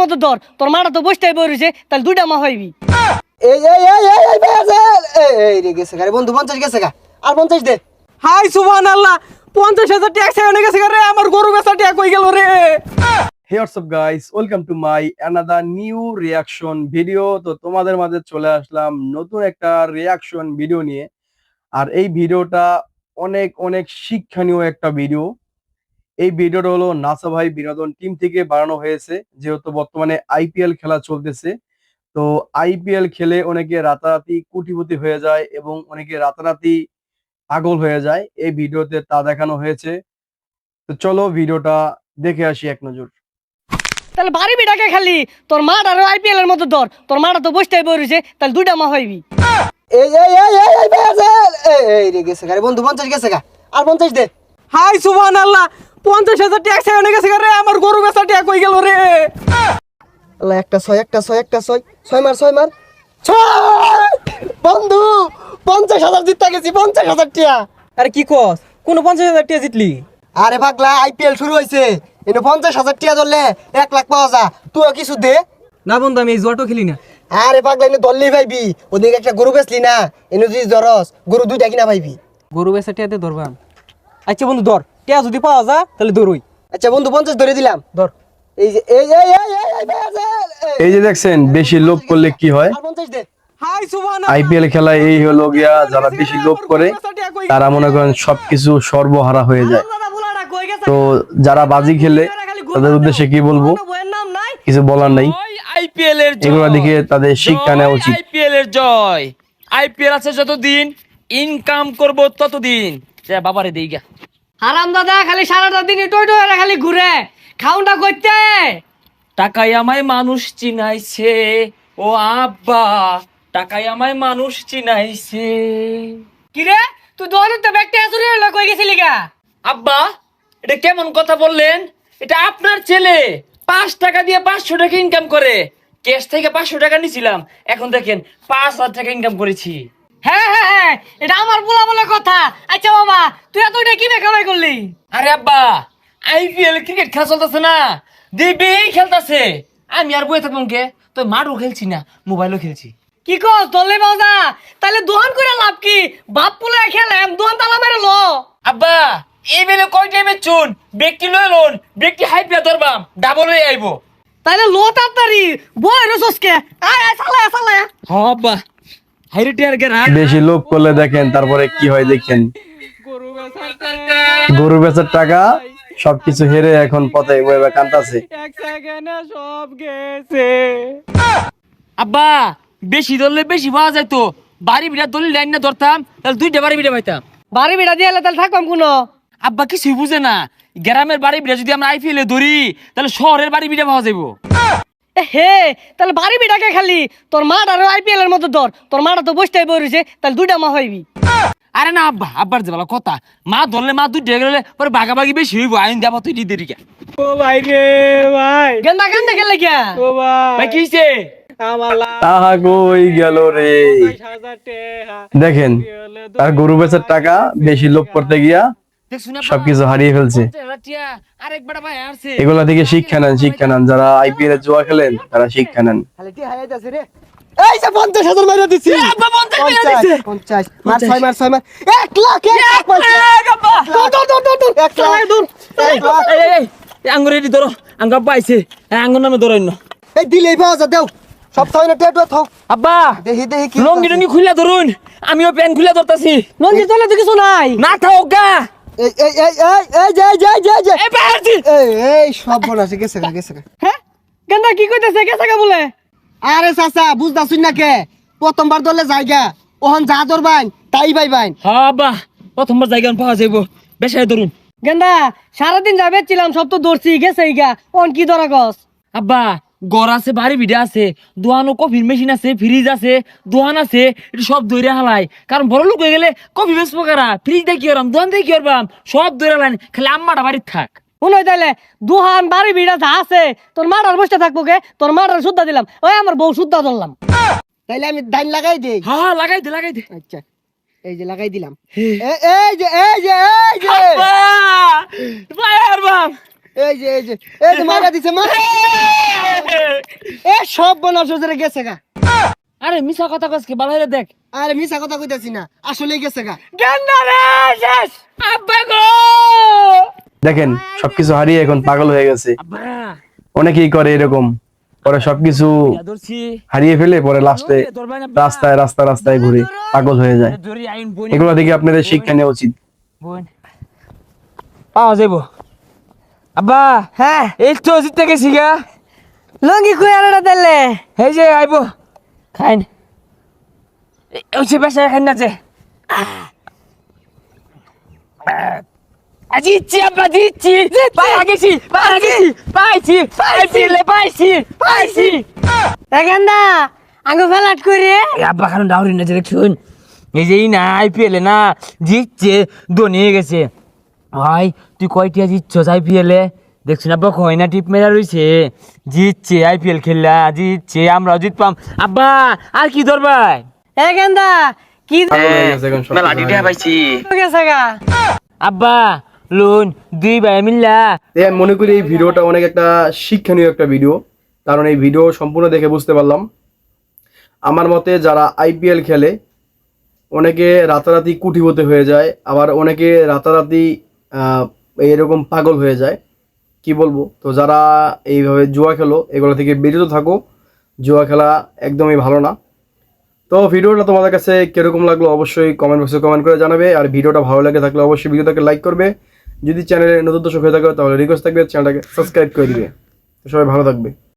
মতো ধর তোর মাটা তো বসতে বসেছে তাহলে দুইটা মা হইবি। এই এই এই এই এই বেয়াজেল এই এই রে গেছে গা বন্ধু পঞ্চাশ গেছে গা। আর পঞ্চাশ দে। হাই সুবহান আল্লাহ হাজার ট্যাক্স এনে গেছে রে আমার গরু বেচা ট্যাক হয়ে গেল রে? Hey what's up guys? Welcome to my another new reaction তো তোমাদের মাঝে চলে আসলাম নতুন একটা রিয়াকশন ভিডিও নিয়ে। আর এই ভিডিওটা অনেক অনেক শিক্ষণীয় একটা ভিডিও এই ভিডিওটা হলো নাসা ভাই বিনোদন টিম থেকে বানানো হয়েছে যেহেতু বর্তমানে আইপিএল খেলা চলতেছে। তো আইপিএল খেলে অনেকে রাতারাতি কোটিপতি হয়ে যায় এবং অনেকে রাতারাতি পাগল হয়ে যায়। এই ভিডিওতে তা দেখানো হয়েছে। তো চলো ভিডিওটা দেখে আসি এক নজর। তাহলে বাড়ি বিটাকে খালি? তোর মা আর আইপিএল এর মতো ধর। তোর মাটা তো বসতে বসেছে তাহলে দুইটা মা হইবি। এই এই এই এই এই এই এই রে গেছে গা বন্ধু পঞ্চাশ গেছে গা। আর পঞ্চাশ দে। হাই সুবহান আল্লাহ পঞ্চাশ হাজার ট্যাক্স এনে গেছে রে আমার গরু বেচা ট্যাক হয়ে গেল রে? একটা ছয় একটা ছয় একটা ছয়। ছয় মার ছয় মার। বন্ধু পঞ্চাশ হাজার জিততে গেছি পঞ্চাশ হাজার টিয়া আরে কি কস? কোন পঞ্চাশ হাজার টিয়া জিতলি? আরে পাগলা আইপিএল শুরু হয়েছে। এনে পঞ্চাশ হাজার টিয়া ধরলে এক লাখ পাওয়া যা তুইও কিছু দে। না বন্ধু আমি এই জুয়াটো খেলি না। আরে পাগলা এনে ধরলেই ভাইবি ওদিকে একটা গরু বেচলি না। এনে যদি ধরস গরু দুইটা কিনা ভাইবি গরু বেচা টিয়াতে ধরবাম। আচ্ছা বন্ধু ধর। টিয়া যদি পাওয়া যা তাহলে ধরুই। আচ্ছা বন্ধু পঞ্চাশ ধরে দিলাম। ধর। এই যে এই এই এই এই যে দেখছেন বেশি লোভ করলে কি হয়? পঞ্চাশ দে। আইপিএল খেলায় এই হলো গিয়া যারা বেশি লোভ করে তারা মনে করেন সবকিছু সর্বহারা হয়ে যায়। তো যারা বাজি খেলে তাদের উদ্দেশ্যে কি বলব? কিছু বলার নাই। আইপিএল এর এগুলো দিকে তাদের শিক্ষা নেওয়া উচিত। আইপিএল এর জয়। আইপিএল আছে যতদিন ইনকাম করব ততদিন। যা বাবারে দেই গা। হারাম দাদা খালি সারাটা দিন টই টই খালি ঘুরে। খাউনটা করতে। টাকায় আমায় মানুষ চিনাইছে। ও আব্বা টাকাই আমায় মানুষ চিনাইছে। কি রে তুই দোকানের তো ব্যাগটা আসুরি হলো কই গেছিলি গা? আব্বা এটা কেমন কথা বললেন? এটা আপনার ছেলে। পাঁচ টাকা দিয়ে পাঁচশো টাকা ইনকাম করে। ক্যাশ থেকে পাঁচশো টাকা নিছিলাম। এখন দেখেন পাঁচ হাজার টাকা ইনকাম করেছি। হ্যাঁ হ্যাঁ হ্যাঁ এটা আমার বলা বলে কথা। আচ্ছা বাবা তুই এত এটা কি দেখাবাই করলি? আরে আব্বা আইপিএল ক্রিকেট খেলা চলতেছে না। দিবি খেলতেছে। আমি আর বয়ে থাকব কে? তো মাঠও খেলছি না মোবাইলও খেলছি। কি কস দলে বাজা? তাহলে দোকান করে লাভ কি? বাপ পুলে খেলাম দোকান তালা মেরে লো। আব্বা এই বেলে কয় টাইমে চুন? ব্যক্তি লয় লোন ব্যক্তি হাই পিয়া ধরবাম ডাবল হয়ে আইবো। তাহলে লো তাড়াতাড়ি বই রে সসকে। আয় আয় সালা সালা। হ আব্বা। বেশি লোভ করলে দেখেন তারপরে কি হয় দেখেন। গরু বেচার টাকা। সবকিছু হেরে এখন পথে বইবে কান্তাছে সব গেছে। আব্বা বেশি ধরলে বেশি পাওয়া যায় তো। বাড়ি বিড়া দলিল লাইন না ধরতাম তাহলে দুইটা বাড়ি বিড়া পাইতাম। বাড়ি বিড়া দিয়ে তাহলে থাকবাম কোনো? আব্বা কিছুই বুঝে না। গ্রামের বাড়ি বিড়া যদি আমরা আইপিএলে ধরি তাহলে শহরের বাড়ি বিড়া পাওয়া যাব হে তাহলে বাড়ি বিড়াকে খালি? তোর মাটা আইপিএল এর মতো ধর। তোর মাটা তো বসতে বসেছে তাহলে দুইটা মা হইবি। আরে না আব্বা আব্বার যে বলা কথা। মা ধরলে মা দুই গেলে পরে বাগাবাগি বেশি হইব আইন যাব তুই দেরি কে ও ভাই রে ভাই। গেন্দা গেন্দা খেলে গিয়া। ও ভাই। ভাই কি হইছে? তাহা কই গেল রে? দেখেন তার গরু বেচার টাকা বেশি লোভ করতে গিয়া? সবকিছু হারিয়ে ফেলছে। এগুলা থেকে শিক্ষা নেন শিক্ষা নেন। যারা আইপিএল এ জুয়া খেলেন তারা শিক্ষা নেন। এই যে পঞ্চাশ হাজার মেরে দিছে। পঞ্চাশ মার ছয় মার ছয় মার। এক লাখ এক লাখ আঙ্গুর এটি ধরো। আঙ্গ আঙ্গুর নামে ধরো এই দিলেই পাওয়া যা দেও। সব ছয় না টেটু থাও আব্বা দেখি দেখি কি লঙ্গি টঙ্গি খুলে ধরুন। আমিও প্যান্ট খুলে ধরতাছি। নন্দী তোলে তো কিছু নাই। না থাও গা। এই এই এই এই এই যে যে যে যে এই। বাহারছি এই এই সব গেছে গেছে। হ্যাঁ? গেন্দা কি কইতেছে বলে? আরে চাচা না কে? প্রথমবার দলে জায়গা ওহন যা ধরবাইন তাই বাইন। হ্যাঁ প্রথমবার জায়গা পাওয়া যাইব। বেশায় ধরুন। গেন্দা সারাদিন যাবে ছিলাম সব তো দৌড়ছি গেছে গা। অন কি ধরা গছ? আব্বা গড় আছে বাড়ি ভিড়ে আছে দোয়ানো কফির মেশিন আছে ফ্রিজ আছে দোয়ান আছে এটা সব দৈরে হালাই। কারণ বড় লোক হয়ে গেলে কফি বেসবো কারা? ফ্রিজ দিয়ে কি করবাম দোয়ান দিয়ে কি করবাম? সব দৈরে হালাই। খালি আম্মাটা বাড়ির থাক। দুহান বাড়ি ভিড়া যা আছে তোর মাটার বসতে থাকব কে তোর মাটার সুদ্ধা দিলাম। ওই আমার বউ সুদ্ধা ধরলাম। তাইলে আমি দাইন লাগাই দেই হ্যাঁ হ্যাঁ লাগাই দে লাগাই দে। আচ্ছা এই যে লাগাই দিলাম। এই যে এই যে এই যে। ভাই আর বাপ! এই যে এই যে এই যে মারা দিছে মা। এ সব বনাস ওজরে গেছে গা। আরে মিছা কথা কসকে ভালো হইলে দেখ। আরে মিছা কথা কইতাছি না আসলে গেছে গা। গেন্দা রে শেষ। আব্বা গো। দেখেন সবকিছু হারিয়ে এখন পাগল হয়ে গেছে। অনেকেই করে এরকম। পরে সবকিছু হারিয়ে ফেলে পরে লাস্টে রাস্তায় রাস্তা রাস্তায় ঘুরে পাগল হয়ে যায়। এগুলো থেকে আপনাদের শিক্ষা নেওয়া উচিত। বোন। পাওয়া যাইব। আব্বা হ্যাঁ। এই তো জিতে গেছি গা লঙ্গি কই আলাদা দিলে এই যে আইব। খাইন। ওই যে বেসা খাইন না যে আজি আব্বা দিচ্ছি। পাইয়া গেছি পাইয়া গেছি পাইছি পাইছি লে পাইছি পাইছি এ গেন্দা আঙ্গু ফেলাট করে। আব্বা কারণ ডাউরি না যে দেখুন এই যে না আইপিএল না জিতছে ধোনি গেছে। ভাই তুই কয়টিয়া জিতছস আইপিএল এ? দেখছিস আব্বা কয় না টিপ মেরা রইছে। জিতছে আইপিএল খেললা জিতছে আমরাও জিতপাম। আব্বা আর কি ধরবাই এ গেন্দা কি হয়ে আব্বা লোন দুই ভাই মিল্লা। মনে করি এই ভিডিওটা অনেক একটা শিক্ষণীয় একটা ভিডিও। কারণ এই ভিডিও সম্পূর্ণ দেখে বুঝতে পারলাম। আমার মতে যারা আইপিএল খেলে অনেকে রাতারাতি কুটিপতি হয়ে যায় আবার অনেকে রাতারাতি এরকম পাগল হয়ে যায়। কি বলব? তো যারা এইভাবে জুয়া খেলো, এগুলো থেকে বিরত থাকো। জুয়া খেলা একদমই ভালো না। তো ভিডিওটা তোমাদের কাছে কীরকম লাগল অবশ্যই কমেন্ট বক্সে কমেন্ট করে জানাবে। আর ভিডিওটা ভালো লাগে থাকলে অবশ্যই ভিডিওটাকে লাইক করবে। যদি চ্যানেলে নতুন দর্শক হয়ে থাকে তাহলে রিকোয়েস্ট থাকবে চ্যানেলটাকে সাবস্ক্রাইব করে দিবে। সবাই ভালো থাকবে।